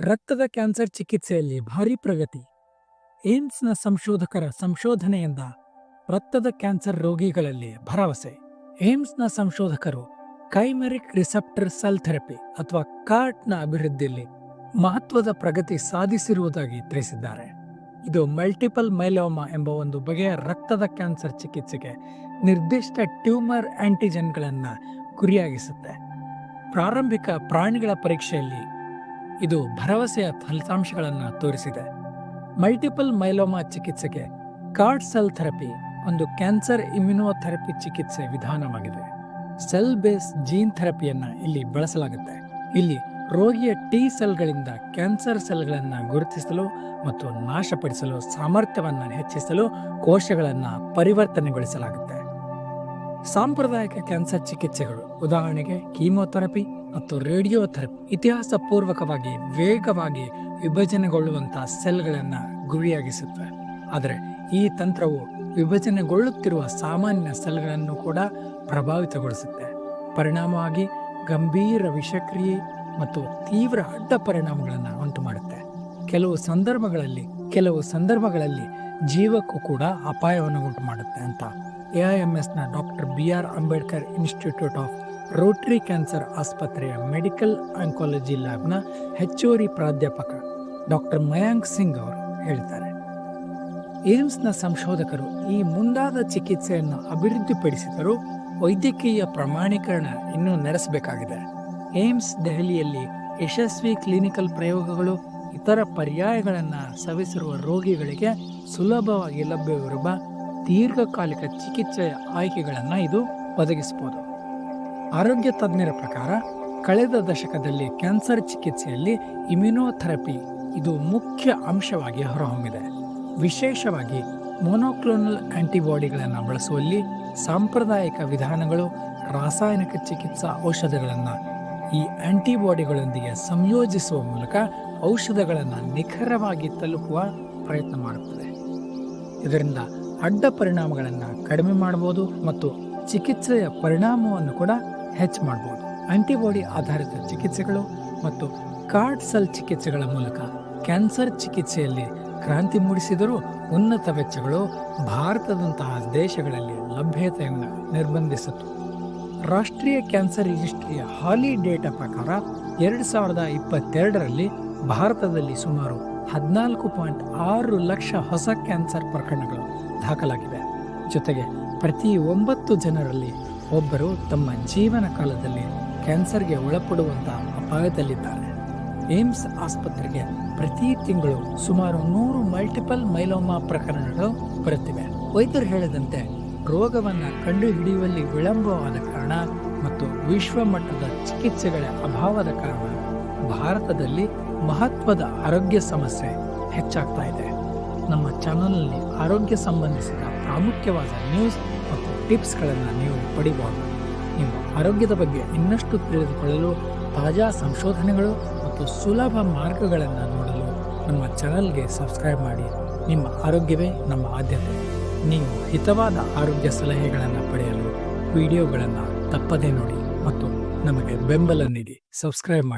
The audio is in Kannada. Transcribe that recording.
ರಕ್ತದ ಕ್ಯಾನ್ಸರ್ ಚಿಕಿತ್ಸೆಯಲ್ಲಿ ಭಾರಿ ಪ್ರಗತಿ. ಏಮ್ಸ್ನ ಸಂಶೋಧಕರ ಸಂಶೋಧನೆಯಿಂದ ರಕ್ತದ ಕ್ಯಾನ್ಸರ್ ರೋಗಿಗಳಲ್ಲಿ ಭರವಸೆ. ಏಮ್ಸ್ನ ಸಂಶೋಧಕರು ಕೈಮೆರಿಕ್ ರಿಸೆಪ್ಟರ್ ಸೆಲ್ ಥೆರಪಿ ಅಥವಾ ಕಾರ್ಟ್ನ ಅಭಿವೃದ್ಧಿಯಲ್ಲಿ ಮಹತ್ವದ ಪ್ರಗತಿ ಸಾಧಿಸಿರುವುದಾಗಿ ತಿಳಿಸಿದ್ದಾರೆ. ಇದು ಮಲ್ಟಿಪಲ್ ಮೈಲೋಮಾ ಎಂಬ ಒಂದು ಬಗೆಯ ರಕ್ತದ ಕ್ಯಾನ್ಸರ್ ಚಿಕಿತ್ಸೆಗೆ ನಿರ್ದಿಷ್ಟ ಟ್ಯೂಮರ್ ಆಂಟಿಜೆನ್ಗಳನ್ನು ಗುರಿಯಾಗಿಸುತ್ತೆ. ಪ್ರಾರಂಭಿಕ ಪ್ರಾಣಿಗಳ ಪರೀಕ್ಷೆಯಲ್ಲಿ ಇದು ಭರವಸೆಯ ಫಲಿತಾಂಶಗಳನ್ನು ತೋರಿಸಿದೆ. ಮಲ್ಟಿಪಲ್ ಮೈಲೋಮಾ ಚಿಕಿತ್ಸೆಗೆ ಕಾರ್ಡ್ ಸೆಲ್ ಥೆರಪಿ ಒಂದು ಕ್ಯಾನ್ಸರ್ ಇಮ್ಯುನೋಥೆರಪಿ ಚಿಕಿತ್ಸೆ ವಿಧಾನವಾಗಿದೆ. ಸೆಲ್ ಬೇಸ್ ಜೀನ್ ಥೆರಪಿಯನ್ನು ಇಲ್ಲಿ ಬಳಸಲಾಗುತ್ತೆ. ಇಲ್ಲಿ ರೋಗಿಯ ಟಿ ಸೆಲ್ಗಳಿಂದ ಕ್ಯಾನ್ಸರ್ ಸೆಲ್ಗಳನ್ನು ಗುರುತಿಸಲು ಮತ್ತು ನಾಶಪಡಿಸಲು ಸಾಮರ್ಥ್ಯವನ್ನು ಹೆಚ್ಚಿಸಲು ಕೋಶಗಳನ್ನು ಪರಿವರ್ತನೆಗೊಳಿಸಲಾಗುತ್ತೆ. ಸಾಂಪ್ರದಾಯಿಕ ಕ್ಯಾನ್ಸರ್ ಚಿಕಿತ್ಸೆಗಳು ಉದಾಹರಣೆಗೆ ಕೀಮೋಥೆರಪಿ ಮತ್ತು ರೇಡಿಯೋಥೆರಪಿ ಇತಿಹಾಸ ಪೂರ್ವಕವಾಗಿ ವೇಗವಾಗಿ ವಿಭಜನೆಗೊಳ್ಳುವಂತಹ ಸೆಲ್ಗಳನ್ನು ಗುರಿಯಾಗಿಸುತ್ತವೆ. ಆದರೆ ಈ ತಂತ್ರವು ವಿಭಜನೆಗೊಳ್ಳುತ್ತಿರುವ ಸಾಮಾನ್ಯ ಸೆಲ್ಗಳನ್ನು ಕೂಡ ಪ್ರಭಾವಿತಗೊಳಿಸುತ್ತೆ. ಪರಿಣಾಮವಾಗಿ ಗಂಭೀರ ವಿಷಕ್ರಿಯೆ ಮತ್ತು ತೀವ್ರ ಅಡ್ಡ ಪರಿಣಾಮಗಳನ್ನು ಉಂಟು ಮಾಡುತ್ತೆ ಕೆಲವು ಸಂದರ್ಭಗಳಲ್ಲಿ ಕೆಲವು ಸಂದರ್ಭಗಳಲ್ಲಿ ಜೀವಕ್ಕೂ ಕೂಡ ಅಪಾಯವನ್ನು ಉಂಟು ಮಾಡುತ್ತೆ ಅಂತ ಎ ಐ ಎಂ ಎಸ್ನ doctor B R Ambedkar institute of Rotary cancer ಆಸ್ಪತ್ರೆಯ ಮೆಡಿಕಲ್ ಆಂಕಾಲಜಿ ಲ್ಯಾಬ್ನ ಹೆಚ್ಚುವರಿ ಪ್ರಾಧ್ಯಾಪಕ ಡಾಕ್ಟರ್ ಮಯಾಂಕ್ ಸಿಂಗ್ ಅವರು ಹೇಳ್ತಾರೆ ಏಮ್ಸ್ನ ಸಂಶೋಧಕರು ಈ ಮುಂದಾದ ಚಿಕಿತ್ಸೆಯನ್ನು ಅಭಿವೃದ್ಧಿಪಡಿಸಿದರೂ ವೈದ್ಯಕೀಯ ಪ್ರಮಾಣೀಕರಣ ಇನ್ನೂ ನಡೆಸಬೇಕಾಗಿದೆ ಏಮ್ಸ್ ದೆಹಲಿಯಲ್ಲಿ ಯಶಸ್ವಿ ಕ್ಲಿನಿಕಲ್ ಪ್ರಯೋಗಗಳು, ಇತರ ಪರ್ಯಾಯಗಳನ್ನು ಸವಿಸಿರುವ ರೋಗಿಗಳಿಗೆ ಸುಲಭವಾಗಿ ಲಭ್ಯವಿರುವ ದೀರ್ಘಕಾಲಿಕ ಚಿಕಿತ್ಸೆಯ ಆಯ್ಕೆಗಳನ್ನು ಇದು ಒದಗಿಸಬಹುದು ಆರೋಗ್ಯ ತಜ್ಞರ ಪ್ರಕಾರ ಕಳೆದ ದಶಕದಲ್ಲಿ ಕ್ಯಾನ್ಸರ್ ಚಿಕಿತ್ಸೆಯಲ್ಲಿ ಇಮ್ಯುನೋಥೆರಪಿ ಇದು ಮುಖ್ಯ ಅಂಶವಾಗಿ ಹೊರಹೊಮ್ಮಿದೆ. ವಿಶೇಷವಾಗಿ ಮೊನೋಕ್ಲೋನಲ್ ಆಂಟಿಬಾಡಿಗಳನ್ನು ಬಳಸುವಲ್ಲಿ ಸಾಂಪ್ರದಾಯಿಕ ವಿಧಾನಗಳು, ರಾಸಾಯನಿಕ ಚಿಕಿತ್ಸಾ ಔಷಧಗಳನ್ನು ಈ ಆಂಟಿಬಾಡಿಗಳೊಂದಿಗೆ ಸಂಯೋಜಿಸುವ ಮೂಲಕ ಔಷಧಗಳನ್ನು ನಿಖರವಾಗಿ ತಲುಪುವ ಪ್ರಯತ್ನ ಮಾಡುತ್ತದೆ. ಇದರಿಂದ ಅಡ್ಡ ಪರಿಣಾಮಗಳನ್ನು ಕಡಿಮೆ ಮಾಡಬಹುದು ಮತ್ತು ಚಿಕಿತ್ಸೆಯ ಪರಿಣಾಮವನ್ನು ಕೂಡ ಹೆಚ್ಚು ಮಾಡಬಹುದು ಆಂಟಿಬಾಡಿ ಆಧಾರಿತ ಚಿಕಿತ್ಸೆಗಳು ಮತ್ತು ಕಾರ್ಡ್ ಸೆಲ್ ಚಿಕಿತ್ಸೆಗಳ ಮೂಲಕ ಕ್ಯಾನ್ಸರ್ ಚಿಕಿತ್ಸೆಯಲ್ಲಿ ಕ್ರಾಂತಿ ಮೂಡಿಸಿದರೂ ಉನ್ನತ ವೆಚ್ಚಗಳು ಭಾರತದಂತಹ ದೇಶಗಳಲ್ಲಿ ಲಭ್ಯತೆಯನ್ನು ನಿರ್ಬಂಧಿಸಿತು ರಾಷ್ಟ್ರೀಯ ಕ್ಯಾನ್ಸರ್ ರಿಜಿಸ್ಟ್ರಿಯ ಹಾಲಿ ಡೇಟಾ ಪ್ರಕಾರ ಎರಡು ಸಾವಿರದ ಇಪ್ಪತ್ತೆರಡರಲ್ಲಿ ಭಾರತದಲ್ಲಿ ಸುಮಾರು ಹದಿನಾಲ್ಕು ಪಾಯಿಂಟ್ ಆರು ಲಕ್ಷ ಹೊಸ ಕ್ಯಾನ್ಸರ್ ಪ್ರಕರಣಗಳು ದಾಖಲಾಗಿವೆ. ಜೊತೆಗೆ ಪ್ರತಿ ಒಂಬತ್ತು ಜನರಲ್ಲಿ ಒಬ್ಬರು ತಮ್ಮ ಜೀವನ ಕಾಲದಲ್ಲಿ ಕ್ಯಾನ್ಸರ್ಗೆ ಒಳಪಡುವಂತಹ ಅಪಾಯದಲ್ಲಿದ್ದಾರೆ. ಏಮ್ಸ್ ಆಸ್ಪತ್ರೆಗೆ ಪ್ರತಿ ತಿಂಗಳು ಸುಮಾರು ನೂರು ಮಲ್ಟಿಪಲ್ ಮೈಲೋಮಾ ಪ್ರಕರಣಗಳು ಬರುತ್ತಿವೆ. ವೈದ್ಯರು ಹೇಳಿದಂತೆ ರೋಗವನ್ನು ಕಂಡುಹಿಡಿಯುವಲ್ಲಿ ವಿಳಂಬವಾದ ಕಾರಣ ಮತ್ತು ವಿಶ್ವ ಮಟ್ಟದ ಚಿಕಿತ್ಸೆಗಳ ಅಭಾವದ ಕಾರಣ ಭಾರತದಲ್ಲಿ ಮಹತ್ವದ ಆರೋಗ್ಯ ಸಮಸ್ಯೆ ಹೆಚ್ಚಾಗ್ತಾ ಇದೆ. ನಮ್ಮ ಚಾನಲ್ನಲ್ಲಿ ಆರೋಗ್ಯ ಸಂಬಂಧಿಸಿದ ಪ್ರಾಮುಖ್ಯವಾದ ನ್ಯೂಸ್ ಟಿಪ್ಸ್ಗಳನ್ನು ನೀವು ಪಡಿಬಹುದು ನಿಮ್ಮ ಆರೋಗ್ಯದ ಬಗ್ಗೆ ಇನ್ನಷ್ಟು ತಿಳಿದುಕೊಳ್ಳಲು ತಾಜಾ ಸಂಶೋಧನೆಗಳು ಮತ್ತು ಸುಲಭ ಮಾರ್ಗಗಳನ್ನು ನೋಡಲು ನಮ್ಮ ಚಾನಲ್ಗೆ ಸಬ್ಸ್ಕ್ರೈಬ್ ಮಾಡಿ. ನಿಮ್ಮ ಆರೋಗ್ಯವೇ ನಮ್ಮ ಆದ್ಯತೆ. ನೀವು ಹಿತವಾದ ಆರೋಗ್ಯ ಸಲಹೆಗಳನ್ನು ಪಡೆಯಲು ವಿಡಿಯೋಗಳನ್ನು ತಪ್ಪದೇ ನೋಡಿ ಮತ್ತು ನಮಗೆ ಬೆಂಬಲ ನೀಡಿ ಸಬ್ಸ್ಕ್ರೈಬ್ ಮಾಡಿ.